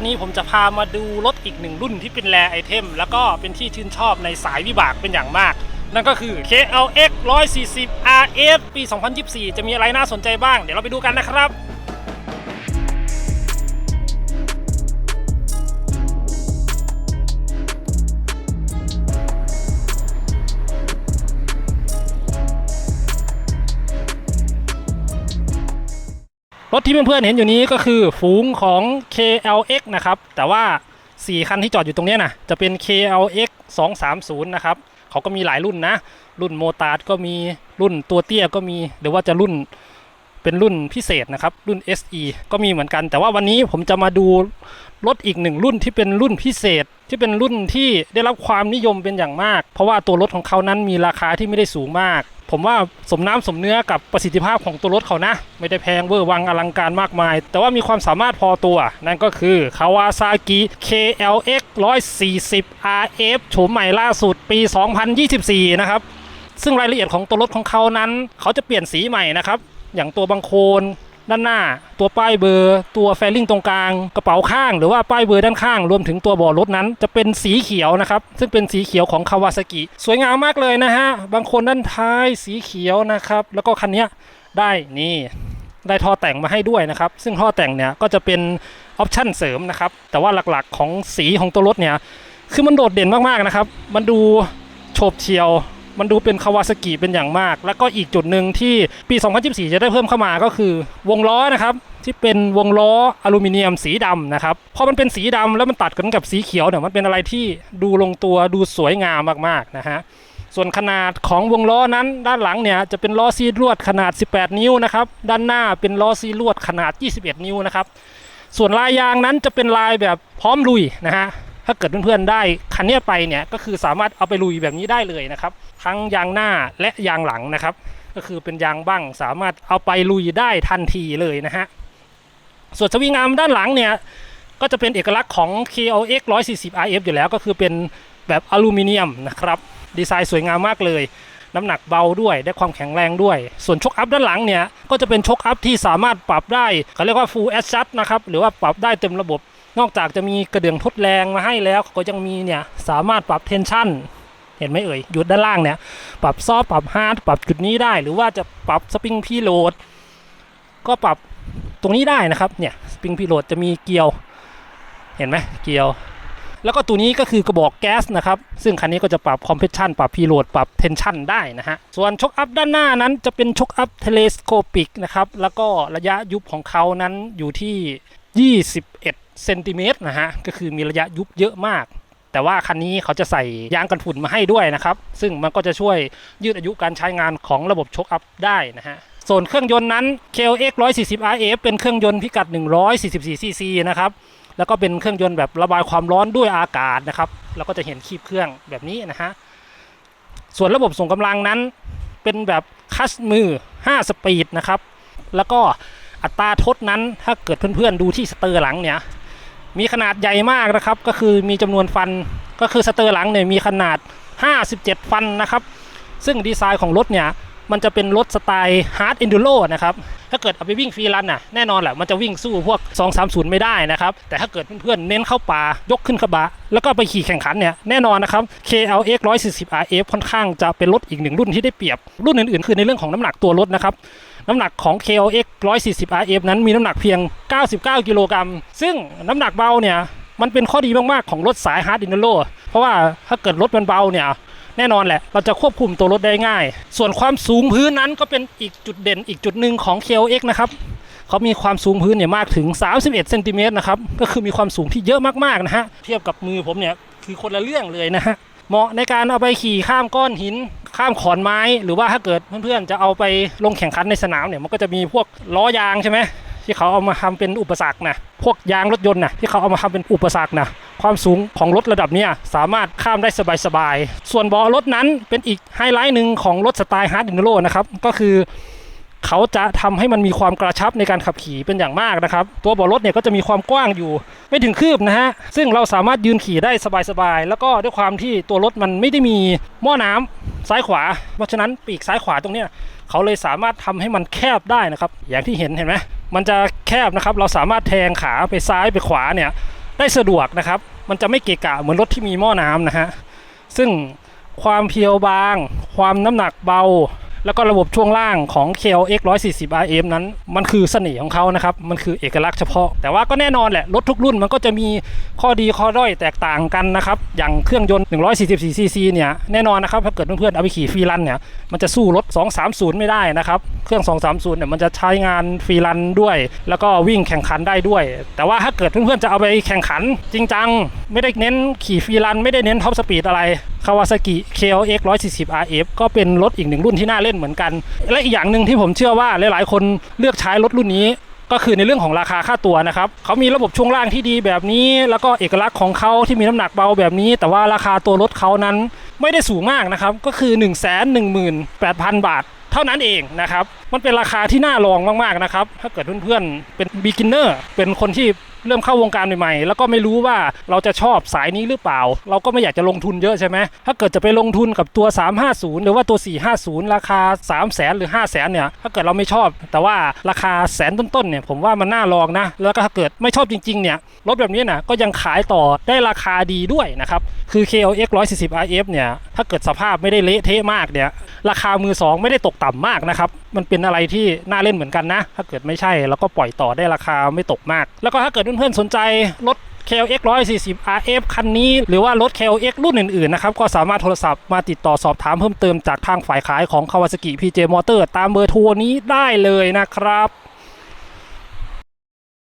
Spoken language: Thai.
วันนี้ผมจะพามาดูรถอีกหนึ่งรุ่นที่เป็นแรไอเทม แล้วก็เป็นที่ชื่นชอบในสายวิบากเป็นอย่างมาก นั่นก็คือ KLX 140 R S ปี 2024 จะมีอะไรน่าสนใจบ้าง เดี๋ยวเราไปดูกันนะครับ รถที่เพื่อนๆเห็นอยู่นี้ก็คือฝูงของ KLX นะครับ แต่ว่า 4 คันที่จอดอยู่ตรงนี้นะจะเป็น KLX 230 นะครับเขาก็มีหลายรุ่นนะ รุ่นโมตาร์ดก็มีรุ่นตัวเตี้ยก็มี หรือว่าจะรุ่นเป็นรุ่นพิเศษนะครับ รุ่น SE ก็มีเหมือนกัน แต่ว่าวันนี้ผมจะมาดูรถอีกหนึ่งรุ่นที่เป็นรุ่นพิเศษที่เป็นรุ่นที่ได้รับความนิยมเป็นอย่างมาก เพราะว่าตัวรถของเขานั้นมีราคาที่ไม่ได้สูงมาก ผมว่าสมน้ำสมเนื้อกับประสิทธิภาพของตัวรถเขานะ ไม่ได้แพงเวอร์วังอลังการมากมาย แต่ว่ามีความสามารถพอตัว นั่นก็คือ Kawasaki KLX 140 RF โฉมใหม่ล่าสุดปี 2024 นะครับ ซึ่งรายละเอียดของตัวรถของเขานั้น เขาจะเปลี่ยนสีใหม่นะครับ อย่างตัวบังโคน ด้านหน้า ตัวป้ายเบอร์ ตัวแฟลิงตรงกลาง กระเป๋าข้าง หรือว่าป้ายเบอร์ด้านข้าง รวมถึงตัวบาะรถนั้น จะเป็นสีเขียวนะครับ ซึ่งเป็นสีเขียวของคาวาซากิสวยงามมากเลยนะฮะ บางคนด้านท้ายสีเขียวนะครับ แล้วก็คันนี้ได้นี่ได้ท่อแต่งมาให้ด้วยนะครับ ซึ่งท่อแต่งเนี่ยก็จะเป็นออปชั่นเสริมนะครับ แต่ว่าหลักๆของสีของตัวรถเนี่ย คือมันโดดเด่นมากๆนะครับ มันดูโฉบเฉียว มันดูเป็นคาวาซากิเป็นอย่างมาก แล้วก็อีกจุดหนึ่งที่ปี 2024 จะได้เพิ่มเข้ามาก็คือวงล้อนะครับที่เป็นวงล้ออลูมิเนียมสีดำนะครับพอมันเป็นสีดำแล้วมันตัดกันกับสีเขียวเนี่ยมันเป็นอะไรที่ดูลงตัวดูสวยงามมากๆนะฮะส่วนขนาดของวงล้อนั้นด้านหลังเนี่ยจะเป็นล้อซีลวดขนาด 18 นิ้วนะครับด้านหน้าเป็นล้อซีลวดขนาด 21 นิ้วนะครับส่วนลายยางนั้นจะเป็นลายแบบพร้อมลุยนะฮะถ้าเกิดเพื่อนๆได้คันนี้ไปเนี่ยก็คือสามารถเอาไปลุยแบบนี้ได้เลยนะครับทั้งยางหน้าและยางหลังนะครับ ก็คือเป็นยางบั้งสามารถเอาไปลุยได้ทันทีเลยนะฮะส่วนสวิงอาร์มด้านหลังเนี่ยก็จะเป็นเอกลักษณ์ของ KLX 140 RF อยู่แล้วก็คือเป็นแบบอลูมิเนียมนะครับดีไซน์สวยงามมากเลย น้ำหนักเบาด้วยได้ความแข็งแรงด้วย ส่วนชกอัพด้านหลังเนี่ยก็จะเป็นชกอัพที่สามารถปรับได้เขาเรียกว่า full adjust นะครับหรือว่าปรับได้เต็มระบบ นอกจากจะมีกระเดื่องทดแรงมาให้แล้ว ก็ยังมีเนี่ยสามารถปรับเทนชั่น เห็นไหมเอ่ยอยู่ด้านล่างเนี่ย ปรับซอฟต์ปรับฮาร์ดปรับจุดนี้ได้ หรือว่าจะปรับสปริงพีโหลดก็ปรับตรงนี้ได้นะครับเนี่ยสปริงพีโหลดจะมีเกลียว เห็นไหมเกลียว แล้วก็ตัวนี้ก็คือกระบอกแก๊สนะครับ ซึ่งคันนี้ก็จะปรับคอมเพรสชันปรับพีโหลดปรับเทนชันได้นะฮะส่วนชกอัพด้านหน้านั้นจะเป็นชกอัพเทเลสโคปิกนะครับแล้วก็ระยะยุบของเขานั้นอยู่ที่ 21เซนติเมตรนะฮะก็คือมีระยะยุบเยอะมาก แต่ว่าคันนี้เขาจะใส่ยางกันฝุ่นมาให้ด้วยนะครับ ซึ่งมันก็จะช่วยยืดอายุการใช้งานของระบบชกอัพได้นะฮะส่วนเครื่องยนต์นั้น KLX 140 RF เป็นเครื่องยนต์พิกัด 144 cc นะครับแล้วก็เป็นเครื่องยนต์แบบระบายความร้อนด้วยอากาศนะครับแล้วก็จะเห็นคีบเครื่องแบบนี้นะฮะส่วนระบบส่งกำลังนั้นเป็นแบบคัสมือ 5 สปีดนะครับ แล้วก็อัตราทดนั้นถ้าเกิดเพื่อนๆดูที่สเตอร์หลังเนี่ย มีขนาดใหญ่มากนะครับ ก็คือมีจำนวนฟันก็คือสเตอร์หลังเนี่ยมีขนาด 57 ฟันนะครับ ซึ่งดีไซน์ของรถเนี่ย มันจะเป็นรถสไตล์ฮาร์ด e อนดูโรนะครับ ถ้าเกิดเอาไปวิ่งฟรีรันน่ะแน่นอนแหละมันจะวิ่งสู้พวก 230 ไม่ได้นะครับ แต่ถ้าเกิดเพื่อนๆเน้นเข้าป่ายกขึ้นกระบะ แล้วก็ไปขี่แข่งขันเนี่ยแน่นอนนะครับ KLX 140 RF ค่อนข้างจะเป็นรถอีกหนึ่งรุ่นที่ได้เปรียบ รุ่นอื่นๆ คือในเรื่องของน้ำหนักตัวรถนะครับน้ำหนักของ KLX 140 RF นั้นมีน้ำหนักเพียง 99 กิโลกรัม ซึ่งน้ำหนักเบาเนี่ยมันเป็นข้อดีมาก ๆ ของรถสายฮาร์ด e อนดูโรเพราะว่าถ้าเกิดรถมันเบาเนี่ย แน่นอนแหละ เราจะควบคุมตัวรถได้ง่าย ส่วนความสูงพื้นนั้นก็เป็นอีกจุดเด่นอีกจุดหนึ่งของ KLX นะครับเขามีความสูงพื้นเนี่ยมากถึง 31เซนติเมตรนะครับก็คือมีความสูงที่เยอะมากๆนะฮะเทียบกับมือผมเนี่ยคือคนละเรื่องเลยนะฮะเหมาะในการเอาไปขี่ข้ามก้อนหินข้ามขอนไม้ หรือว่าถ้าเกิดเพื่อนๆจะเอาไปลงแข่งขันในสนามเนี่ยมันก็จะมีพวกล้อยางใช่ไหมที่เขาเอามาทำเป็นอุปสรรคนะพวกยางรถยนต์นะที่เขาเอามาทำเป็นอุปสรรคนะ ความสูงของรถระดับนี้สามารถข้ามได้สบายๆ ส่วนเบาะรถนั้นเป็นอีกไฮไลท์หนึ่งของรถสไตล์ฮาร์ดอินโรนะครับ ก็คือเขาจะทำให้มันมีความกระชับในการขับขี่เป็นอย่างมากนะครับ ตัวเบาะรถเนี่ยก็จะมีความกว้างอยู่ไม่ถึงคืบนะฮะ ซึ่งเราสามารถยืนขี่ได้สบายๆ แล้วก็ด้วยความที่ตัวรถมันไม่ได้มีหม้อน้ำซ้ายขวา เพราะฉะนั้นปีกซ้ายขวาตรงเนี้ยเขาเลยสามารถทำให้มันแคบได้นะครับ อย่างที่เห็นเห็นไหมมันจะแคบนะครับ เราสามารถแทงขาไปซ้ายไปขวาเนี่ย ได้สะดวกนะครับ มันจะไม่เกะกะเหมือนรถที่มีหม้อน้ำนะฮะซึ่งความเพียวบาง ความน้ำหนักเบา แล้วก็ระบบช่วงล่างของ KLX 140 RM นั้น มันคือเสน่ห์ของเขานะครับ มันคือเอกลักษณ์เฉพาะ แต่ว่าก็แน่นอนแหละ รถทุกรุ่นมันก็จะมีข้อดีข้อด้อยแตกต่างกันนะครับ อย่างเครื่องยนต์ 144 cc เนี่ย แน่นอนนะครับ ถ้าเกิดเพื่อนๆเอาไปขี่ฟรีรันเนี่ย มันจะสู้รถ 230 ไม่ได้นะครับ เครื่อง 230 เนี่ย มันจะใช้งานฟรีรันด้วย แล้วก็วิ่งแข่งขันได้ด้วย แต่ว่าถ้าเกิดเพื่อนๆจะเอาไปแข่งขันจริงจัง ไม่ได้เน้นขี่ฟรีรัน ไม่ได้เน้นท็อปสปีดอะไร คาวาซากิ KLX 140 RF ก็เป็นรถอีกหนึ่งรุ่นที่น่าเล่นเหมือนกัน และอีกอย่างหนึ่งที่ผมเชื่อว่าหลายๆ คนเลือกใช้รถรุ่นนี้ก็คือในเรื่องของราคาค่าตัวนะครับเขามีระบบช่วงล่างที่ดีแบบนี้ แล้วก็เอกลักษณ์ของเขาที่มีน้ำหนักเบาแบบนี้ แต่ว่าราคาตัวรถเขานั้นไม่ได้สูงมากนะครับ ก็คือ 1 1 8 0 0 0 บาท เท่านั้นเองนะครับ มันเป็นราคาที่น่าลองมากๆนะครับ ถ้าเกิดเพื่อนๆ เป็น beginner เป็นคนที่ เริ่มเข้าวงการใหม่ๆ แล้วก็ไม่รู้ว่าเราจะชอบสายนี้หรือเปล่า เราก็ไม่อยากจะลงทุนเยอะใช่ไหมถ้าเกิดจะไปลงทุนกับตัว 350 หรือว่าตัว 450 ราคา 3 0 0แสนหรือ 5 0 0แสนเนี่ยถ้าเกิดเราไม่ชอบ แต่ว่าราคาแสนต้นๆเนี่ยผมว่ามันน่าลองนะ แล้วก็ถ้าเกิดไม่ชอบจริงๆเนี่ยรถแบบนี้นะก็ยังขายต่อได้ราคาดีด้วยนะครับคือ KLX 140 RF เนี่ย ถ้าเกิดสภาพไม่ได้เละเทะมากเนี่ยราคามือสองไม่ได้ตกต่ำมากนะครับมันเป็นอะไรที่น่าเล่นเหมือนกันนะ ถ้าเกิดไม่ใช่แล้วก็ปล่อยต่อได้ราคาไม่ตกมาก แล้วก็ถ้าเกิดเพื่อนๆสนใจรถ KLX 140 RF คันนี้ หรือว่ารถ KLX รุ่นอื่นๆนะครับก็สามารถโทรศัพท์มาติดต่อสอบถามเพิ่มเติมจากทางฝ่ายขายของ Kawasaki PJ Motor ตามเบอร์โทรนี้ได้เลยนะครับ